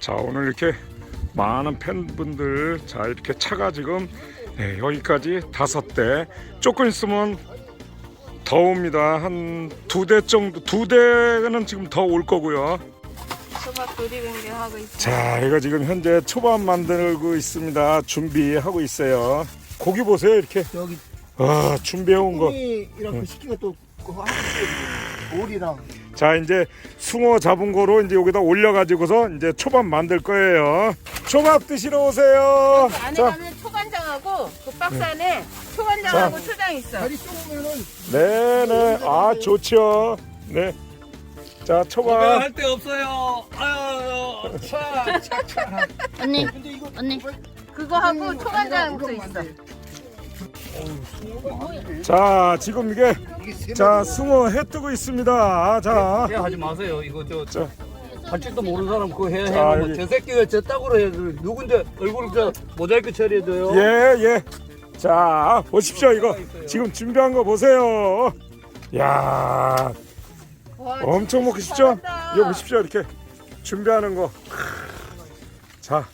자 오늘 이렇게 많은 팬분들 자 이렇게 차가 지금 네, 여기까지 다섯 대. 조금 있으면 더 옵니다. 한 두 대 정도 두 대는 지금 더 올 거고요. 초밥 조리뱅개 하고 있어. 자 이거 지금 현재 초밥 만들고 있습니다. 준비하고 있어요. 고기 보세요 이렇게. 여기 아 준비해 온 거. 꿀이랑 그 식기가 또 오리랑 자 이제 숭어 잡은 거로 이제 여기다 올려가지고서 이제 초밥 만들 거예요 초밥 드시러 오세요 안에 자 가면 초간장하고 그 박스 안에 초간장하고 초장 있어. 다리 쏘면은 네네 아 좋죠 네. 자 초밥 할데 없어요. 아유 차. 언니, 근데 이거 언니. 그거 하고 초간장도 있어. 자 지금 이게 자 숭어 해 뜨고 있습니다 자해 하지 마세요. 이거 저 자. 할지도 모르는 사람 그거 해 자, 해. 여기. 저 새끼가 저 딱으로 해. 그 누군데 얼굴 저 모자이크 처리해줘요. 예, 예. 자, 보십시오. 이거 지금 준비한 거 보세요. 야, 와, 엄청 먹기 쉽죠? 잘한다. 이거 보십시오. 이렇게 준비하는 거. 자,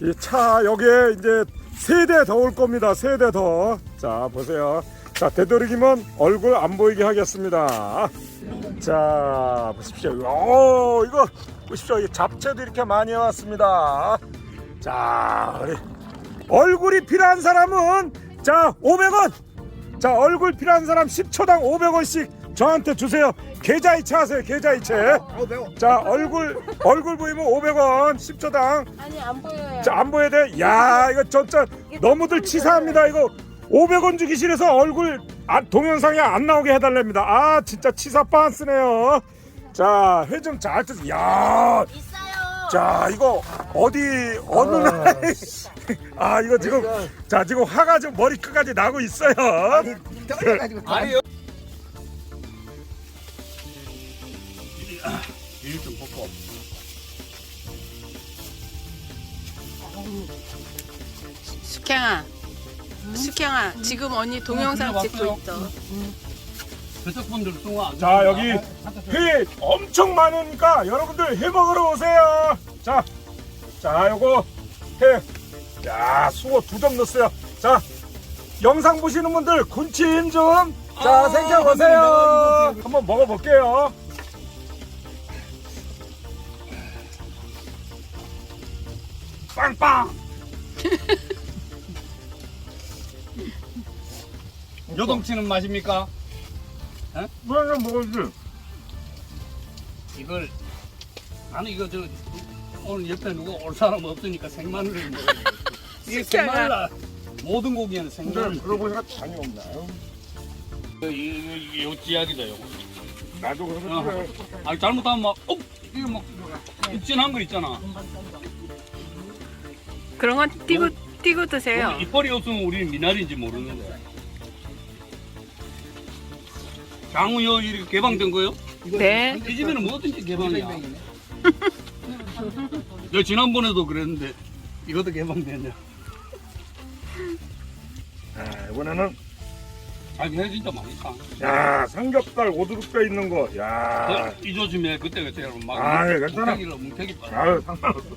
이 차 여기에 이제 세 대 더 올 겁니다. 세 대 더. 자, 보세요. 자, 되도록이면 얼굴 안 보이게 하겠습니다. 자, 보십시오. 오, 이거 보십시오. 이 잡채도 이렇게 많이 해왔습니다. 자, 우리 얼굴이 필요한 사람은 자 500원 자 얼굴 필요한 사람 10초당 500원씩 저한테 주세요 계좌 이체 하세요 계좌 이체 아우 매워. 자 얼굴 얼굴 보이면 500원 10초당 아니 안 보여요. 자 안 보여야 돼 야 이거 진짜 너무들 치사합니다 이거 500원 주기 싫어서 얼굴 아, 동영상에 안 나오게 해달랍니다 아 진짜 치사 빤스네요 자회 좀 잘 뜨세요 야 있어요. 자 이거 어디 어느 나라에 아 이거 지금 자 지금 화가 지금 머리 끝까지 나고 있어요 아니 떨어가지고 아니요. 일좀 벗고. 숙향아, 숙향아, 지금 언니 동영상 음, 찍고 봤어요. 있어. 저쪽 분들 숭어 안자 여기 회 엄청 많으니까 여러분들 회 먹으러 오세요. 자, 자 요거 회야 숭어 두점 넣었어요. 자 영상 보시는 분들 군침 좀 자 아, 생겨 보세요. 감사합니다. 한번 먹어볼게요 빵빵 요동치는 맛입니까? 뭐야 먹어야지 이걸 나는 이거 저 오늘 옆에 누구 올 사람 없으니까 생마늘을 먹어. 이게. 생마늘 모든 고기에는 생마늘. 근데 그러고 보니까 장이 없나 이거 이거 찌약이다 이거. 나도 그래서 어. 아니 잘못하면 막 어? 이거 막 입진한 거 있잖아. 그런 건 띄고 띄고 드세요. 우리 이빨이 없으면 우리는 미나리인지 모르는데. 장우 여 이렇게 개방된 거요? 네. 이 집에는 뭐든지 개방이야. 여 지난번에도 그랬는데 이것도 개방됐냐? 아, 이번에는 자기 해 진짜 맛있다. 야 삼겹살 오두룩뼈 있는 거. 야. 어, 이 조짐에 그때 그때 막 아, 예, 괜찮아. 뭉태기로 뭉태기 빨아. 아유 상관없어.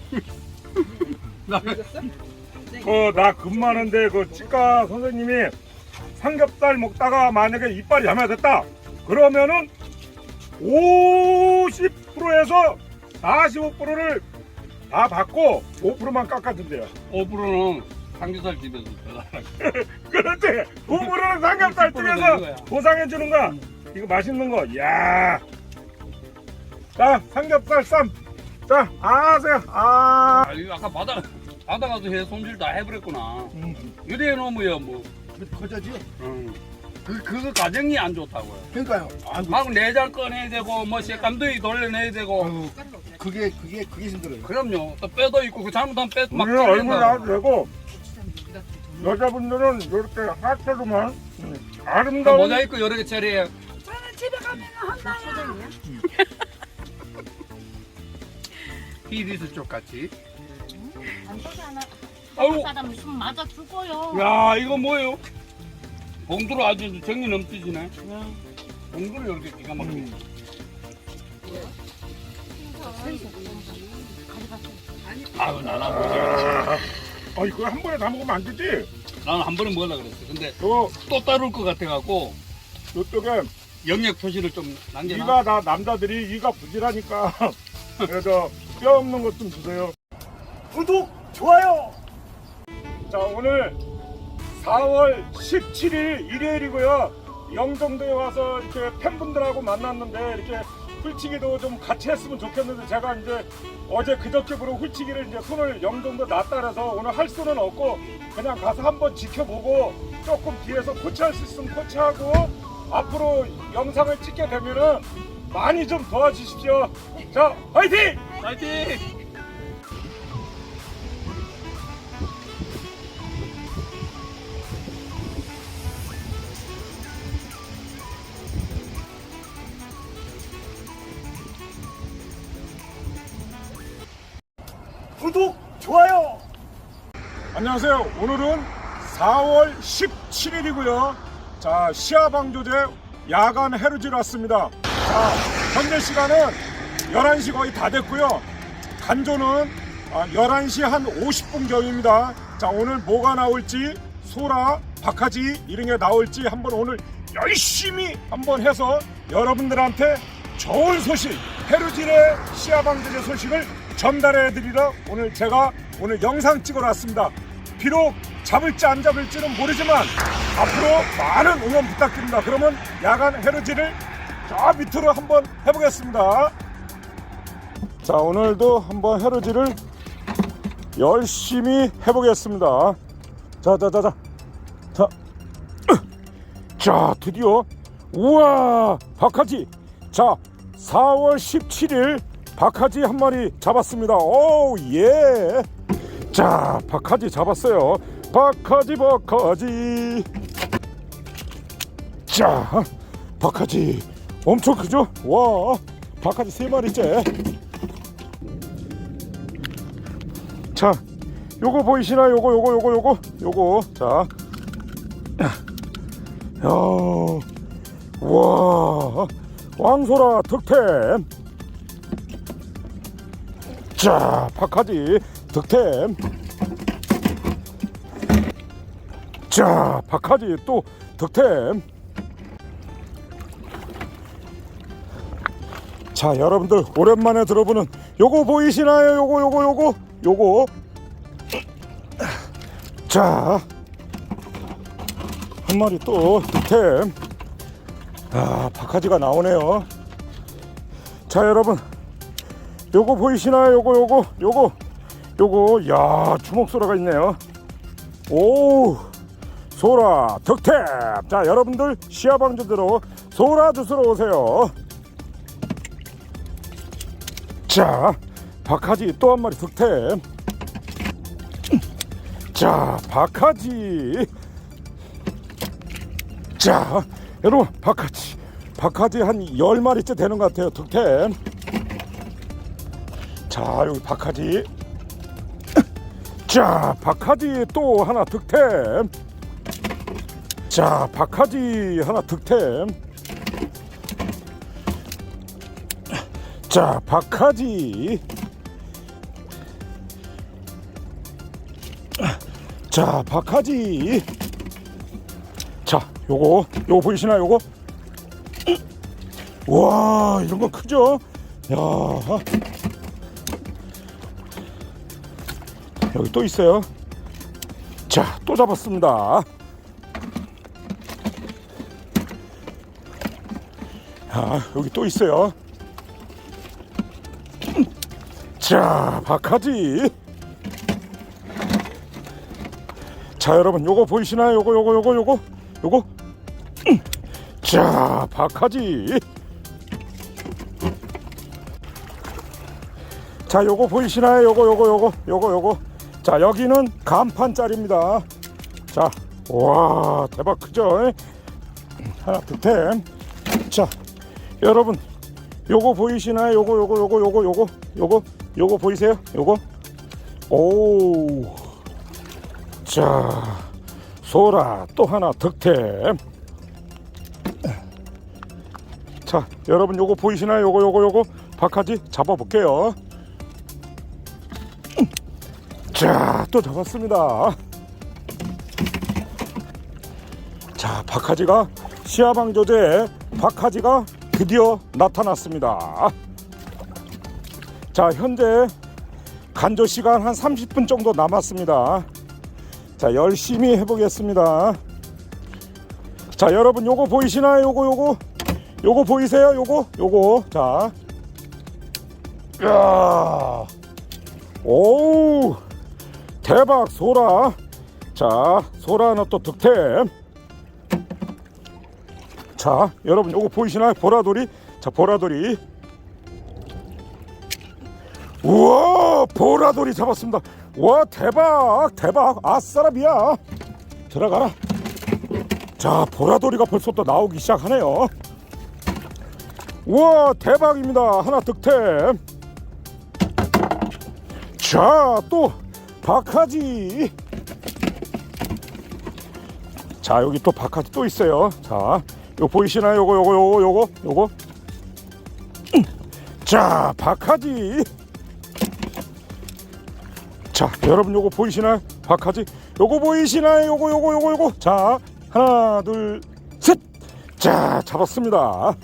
그나 근무하는데 그 치과 선생님이 삼겹살 먹다가 만약에 이빨이 잘못됐다. 그러면은 50%에서 45%를 다 받고 5%만 깎아준대요. 5%는 삼겹살 집에서. 그렇지. 5%는 삼겹살 집에서. 보상해 주는 거야. 이거 맛있는 거. 야. 자, 삼겹살 쌈. 자, 아세요. 아. 아, 이거 아까 바다 바다 가서 해 손질 다 해버렸구나. 음. 이래 놓으면 뭐, 거저지. 음. 그 그거 가정이 안 좋다고요. 그러니까요. 아이고, 막 내장 꺼내야 되고 뭐 색감도이 돌려내야 되고. 아이고, 그게 그게 그게 힘들어요. 그럼요. 또 뼈도 있고 그 잘못하면 뼈막 우리는 얼굴 나와도 되고 여자분들은 이렇게 하체로만 음, 아름다운 모자이크 여러 개 처리해. 저는 집에 가면 한다요. 히디스 쪽 같이. 아이고. 사람 숨 맞아 죽어요. 야 이거 뭐예요? 봉두로 아주 정이 넘치지네. 봉두를 이렇게 기가 막히네. 아유 나는 아 이거 한 번에 다 먹으면 안 되지? 나는 한 번에 먹으려 그랬어. 근데 요또 따를 것 같아 갖고 요쪽에 영역 표시를 좀 남겨놔. 이가 다 남자들이 이가 부실하니까 그래서 뼈 없는 것 좀 주세요. 구독 좋아요. 자 오늘 4월 17일 일요일이고요. 영종도에 와서 이렇게 팬분들하고 만났는데 이렇게 훌치기도 좀 같이 했으면 좋겠는데 제가 이제 어제 그저께 부로 훌치기를 이제 손을 영종도 놨다 그래서 오늘 할 수는 없고 그냥 가서 한번 지켜보고 조금 뒤에서 코치할 수 있으면 코치하고 앞으로 영상을 찍게 되면은 많이 좀 도와주십시오. 자, 화이팅! 파이팅! 안녕하세요. 오늘은 4월 17일이고요. 자, 시아방조제 야간 해루지로 왔습니다. 자, 현재 시간은 11시 거의 다 됐고요. 간조는 아, 11시 한 50분 경입니다. 자, 오늘 뭐가 나올지 소라, 박하지 이런 게 나올지 한번 오늘 열심히 한번 해서 여러분들한테 좋은 소식, 해루질의 시아방조제 소식을 전달해 드리러 오늘 제가 오늘 영상 찍으러 왔습니다. 비록 잡을지 안 잡을지는 모르지만 앞으로 많은 응원 부탁드립니다. 그러면 야간 해루질을 저 밑으로 한번 해보겠습니다. 자 오늘도 한번 해루질을 열심히 해보겠습니다. 자자자자 자, 자 드디어 우와 박하지 자 4월 17일 박하지 한 마리 잡았습니다. 오 예. 자 박하지 잡았어요. 박하지 박하지. 자 박하지 엄청 크죠? 와 박하지 세 마리째. 자 요거 보이시나요? 요거 요거 요거 요거 요거 자. 야, 와, 왕소라 득템. 자, 박하지 득템. 자, 박하지 또 득템. 자, 여러분들 오랜만에 들어보는 요거 보이시나요? 요거 요거 요거 요거. 자, 한 마리 또 득템. 아, 박하지가 나오네요. 자, 여러분. 요거 보이시나요? 요거, 요거, 요거, 요거. 야, 주먹 소라가 있네요. 오, 소라 득템. 자, 여러분들 시야방주대로 소라 주스러 오세요. 자, 박하지 또 한 마리 득템. 자, 박하지. 자, 여러분 박하지 박하지 한 10마리째 되는 것 같아요 득템 자 여기 박하지 자 박하지 또 하나 득템 자 박하지 하나 득템 자 박하지 자 박하지 자, 요거, 요거 보이시나요? 요거? 와, 이런 거 크죠? 야, 여기 또 있어요. 자, 또 잡았습니다. 아, 여기 또 있어요. 자, 박하지. 자, 여러분, 요거 보이시나요? 요거, 요거, 요거, 요거, 요거. 자, 박하지. 자, 요거 보이시나요? 요거, 요거, 요거, 요거, 요거. 자, 여기는 간판짜리입니다. 자, 와, 대박 크죠? 하나 득템. 자, 여러분, 요거 보이시나요? 요거, 요거, 요거, 요거, 요거, 요거, 요거 보이세요? 요거. 오. 자, 소라 또 하나 득템. 자, 여러분 요거 보이시나요? 요거 요거 요거 박하지 잡아볼게요. 자, 또 잡았습니다. 자, 박하지가 시야방 조제에 박하지가 드디어 나타났습니다. 자, 현재 간조 시간 한 30분 정도 남았습니다. 자, 열심히 해보겠습니다. 자, 여러분 요거 보이시나요? 요거 요거 요거 보이세요? 요거 요거 자, 야, 오, 대박 소라. 자, 소라는 또 득템. 자, 여러분 요거 보이시나요? 보라돌이. 자, 보라돌이. 우와, 보라돌이 잡았습니다. 와, 대박, 대박. 아싸라비야. 들어가라. 자, 보라돌이가 벌써 또 나오기 시작하네요. 우와, 대박입니다. 하나 득템. 자, 또 박하지. 자, 여기 또 박하지 또 있어요. 자, 요 보이시나요? 요거 요거 요거 요거 요거. 자, 박하지. 자, 여러분 요거 보이시나요? 박하지. 요거 보이시나요? 요거 요거 요거 요거. 자, 하나, 둘, 셋. 자, 잡았습니다.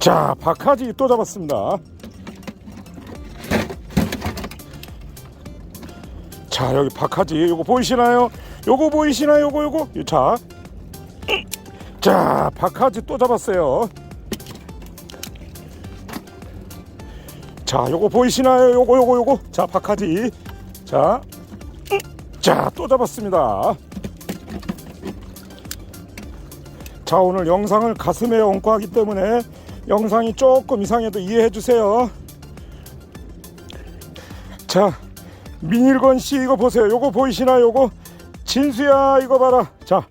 자, 박하지 또 잡았습니다. 자, 여기 박하지. 요거 보이시나요? 요거 보이시나요? 요거 요거. 자. 자, 박하지 또 잡았어요. 자, 요거 보이시나요? 요거 요거 요거. 자, 박하지. 자. 자, 또 잡았습니다. 자, 오늘 영상을 가슴에 얹고 하기 때문에 영상이 조금 이상해도 이해해 주세요. 자, 민일건 씨 이거 보세요. 요거 보이시나요? 요거 진수야 이거 봐라. 자,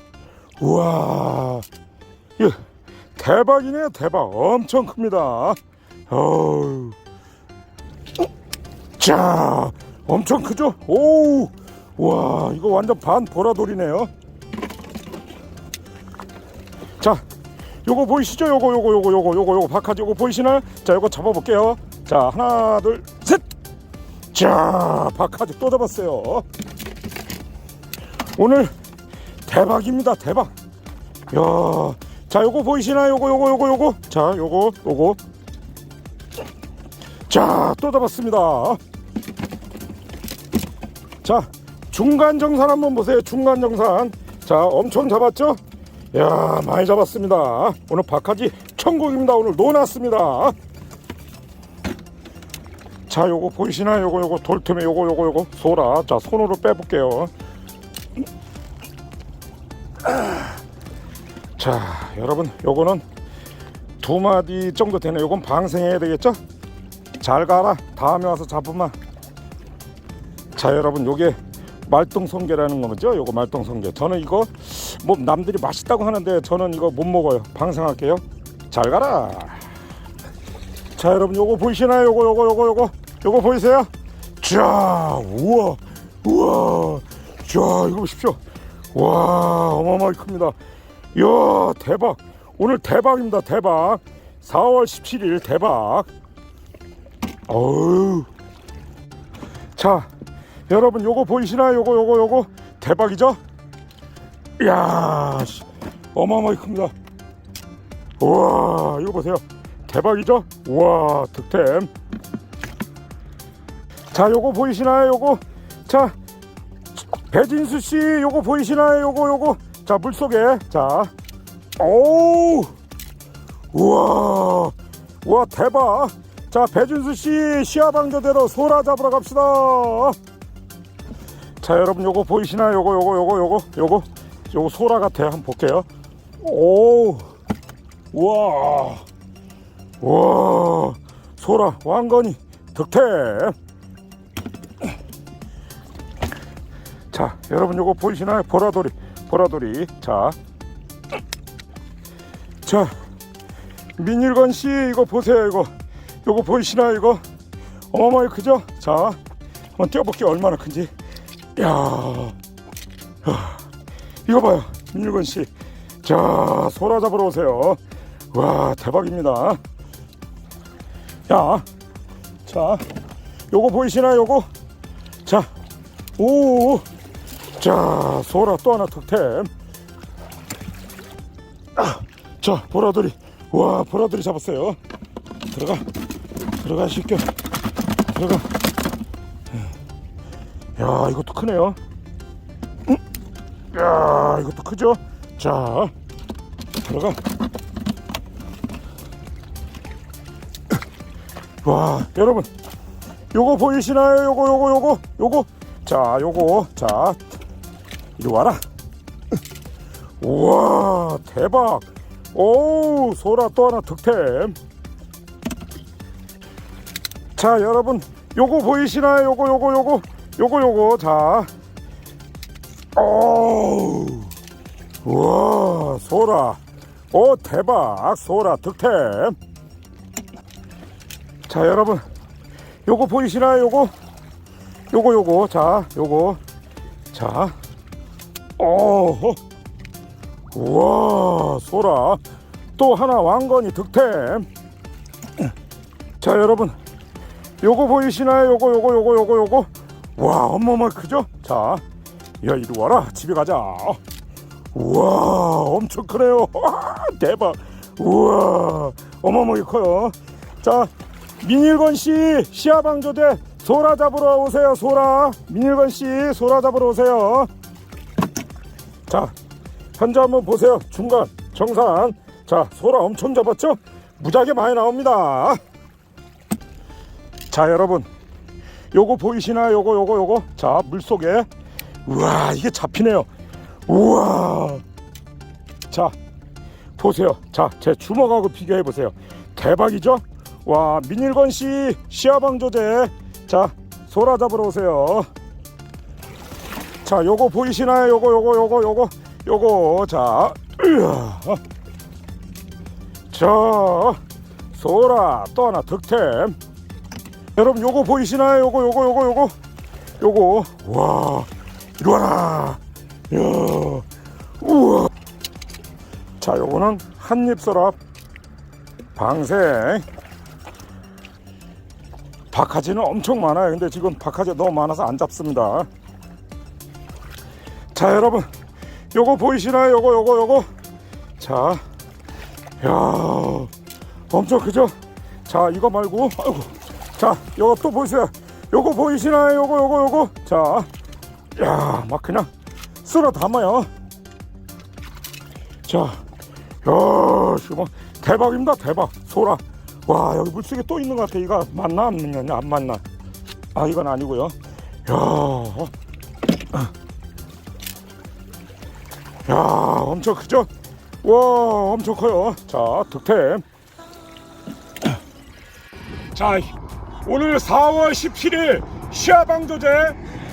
우와, 이거 대박이네요. 대박, 엄청 큽니다. 어우, 자, 엄청 크죠? 오, 와, 이거 완전 반 보라돌이네요. 자, 요거 보이시죠? 요거 요거 요거 요거 요거 요거 박하지 요거 보이시나요? 자, 요거 잡아볼게요. 자, 하나, 둘, 셋. 자, 박하지 또 잡았어요. 오늘 대박입니다. 대박. 야, 자, 요거 보이시나요? 요거 요거 요거 요거. 자, 요거 요거. 자, 또 잡았습니다. 자, 중간 정산 한번 보세요. 중간 정산. 자, 엄청 잡았죠? 야, 많이 잡았습니다. 오늘 박하지 천국입니다. 오늘 노났습니다. 자, 요거 보이시나요? 요거 요거 돌틈에 요거 요거 요거 소라. 자, 손으로 빼볼게요. 자, 여러분, 요거는 두 마디 정도 되네. 요건 방생해야 되겠죠? 잘 가라. 다음에 와서 잡으면. 자, 여러분, 요게 말똥성게라는 거죠? 요거 말똥성게. 저는 이거 뭐 남들이 맛있다고 하는데 저는 이거 못 먹어요. 방생할게요. 잘 가라. 자, 여러분, 요거 보이시나요? 요거 요거 요거 요거 요거 보이세요? 자, 우와, 우와, 자, 이거 보십시오. 와, 어마어마하게 큽니다. 이야, 대박. 오늘 대박입니다. 대박. 4월 17일 대박. 어우. 자, 여러분 요거 보이시나요? 요거 요거 요거 대박이죠? 이야, 씨, 어마어마하게 큽니다. 우와, 이거 보세요. 대박이죠? 우와, 득템. 자, 요거 보이시나요? 요거. 자, 배진수 씨, 요거 보이시나요? 요거, 요거. 자, 물 속에. 자, 오, 우와, 우와, 대박. 자, 배준수 씨, 시야방조대로 소라 잡으러 갑시다. 자, 여러분, 요거 보이시나요? 요거, 요거, 요거, 요거, 요거. 요거 소라 같아요. 한번 볼게요. 오, 우와, 우 와, 소라, 왕건이 득템. 자, 여러분 요거 보이시나요? 보라돌이, 보라돌이. 자, 자, 민일건 씨 이거 보세요. 이거, 요거 보이시나요? 이거 어마어마하게 크죠? 자, 한번 띄워볼게요. 얼마나 큰지. 야, 야, 이거 봐요, 민일건 씨. 자, 소라 잡으러 오세요. 와, 대박입니다. 야, 자, 요거 보이시나요? 요거. 자, 오, 자, 소라 또 하나 득템. 아, 자, 보라돌이. 와, 보라돌이 잡았어요. 들어가, 들어가, 시켜. 들어가. 야, 이것도 크네요. 음? 야, 이것도 크죠? 자, 들어가. 와, 여러분, 요거 보이시나요? 요거, 요거, 요거, 요거. 자, 요거, 자, 이리 와라. 우와, 대박. 오, 소라 또 하나 득템. 자, 여러분, 요거 보이시나요? 요거, 요거, 요거, 요거, 요거. 자, 오, 우와, 소라. 오, 대박. 소라 득템. 자, 여러분, 요거 보이시나요? 요거, 요거, 요거. 자, 요거. 자, 오, 우와, 소라. 또 하나 왕건이 득템. 자, 여러분, 요거 보이시나요? 요거 요거 요거 요거 요거 와 어마어마 크죠? 자, 야 이리 와라 집에 가자. 우와 엄청 크네요. 와, 대박. 우와 어마어마하게 커요. 자 민일건 씨 시아방조대 소라 잡으러 오세요. 소라 민일건 씨 소라 잡으러 오세요. 자 현재 한번 보세요. 중간 정상. 자 소라 엄청 잡았죠? 무지하게 많이 나옵니다. 자 여러분 요거 보이시나요 요거 요거 요거 자 물속에 우와 이게 잡히네요 우와 자 보세요 자 제 주먹하고 비교해 보세요 대박이죠 와 민일건 씨 시야방 조제. 자 소라 잡으러 오세요. 자 요거 보이시나요? 요거 요거 요거 요거 요거. 자 으아. 자 소라 또 하나 득템. 여러분 요거 보이시나요? 요거 요거 요거 요거. 요거. 와 이리 와라. 야 우와. 자 요거는 한입 서랍 방생 박하지는 엄청 많아요 근데 지금 박하지 너무 많아서 안 잡습니다 자 여러분 요거 보이시나요? 요거 요거 요거 자 야 엄청 크죠? 자 이거 말고 아이고 자, 요거 또 보세요. 요거 보이시나요? 요거, 요거, 요거. 자, 야, 막 그냥 쓸어 담아요. 자, 야, 지금 대박입니다. 대박. 소라. 와, 여기 물속에 또 있는 것 같아. 이거 맞나? 안 맞나? 안 맞나? 아, 이건 아니고요. 야, 야, 엄청 크죠? 와, 엄청 커요. 자, 득템. 자, 오늘 4월 17일 시아방조제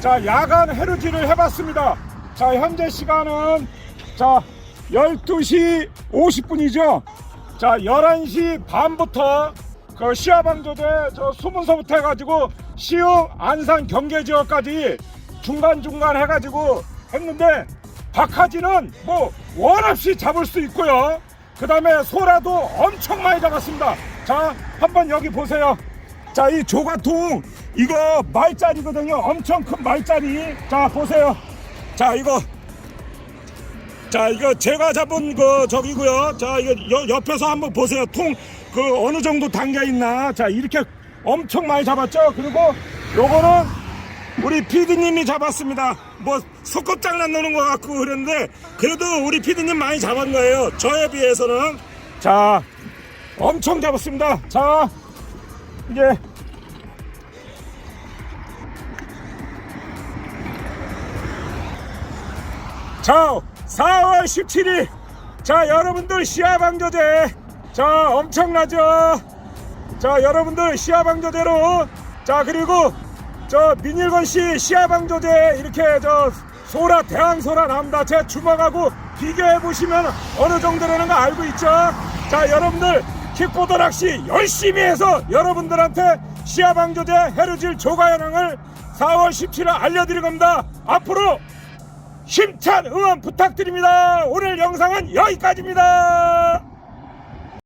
자 야간 해루지를 해봤습니다. 자 현재 시간은 자 12시 50분이죠. 자 11시 반부터 그 시아방조제 저 수문서부터 해가지고 시흥 안산 경계 지역까지 중간 중간 해가지고 했는데 박하지는 뭐 원없이 잡을 수 있고요. 그 다음에 소라도 엄청 많이 잡았습니다. 자 한번 여기 보세요. 자, 이 조가통 이거 말짜리거든요. 엄청 큰 말짜리. 자, 보세요. 자, 이거 자, 이거 제가 잡은 그 저기고요. 자, 이거 여- 옆에서 한번 보세요. 통 그 어느 정도 담겨 있나. 자, 이렇게 엄청 많이 잡았죠. 그리고 요거는 우리 피디님이 잡았습니다. 뭐 소꿉장난 노는 것 같고 그랬는데 그래도 우리 피디님 많이 잡은 거예요. 저에 비해서는 자, 엄청 잡았습니다. 자, 이제 자 4월 17일. 자 여러분들 시야방조제. 자 엄청나죠? 자 여러분들 시야방조제로. 자 그리고 저 민일건 씨 시야방조제 이렇게 저 소라 대왕소라 나옵니다 제 주먹하고 비교해 보시면 어느 정도라는 거 알고 있죠? 자 여러분들 킥보드 낚시 열심히 해서 여러분들한테 시야방조제 해루질 조가연항을 4월 17일 알려드릴 겁니다. 앞으로 힘찬 응원 부탁드립니다. 오늘 영상은 여기까지입니다.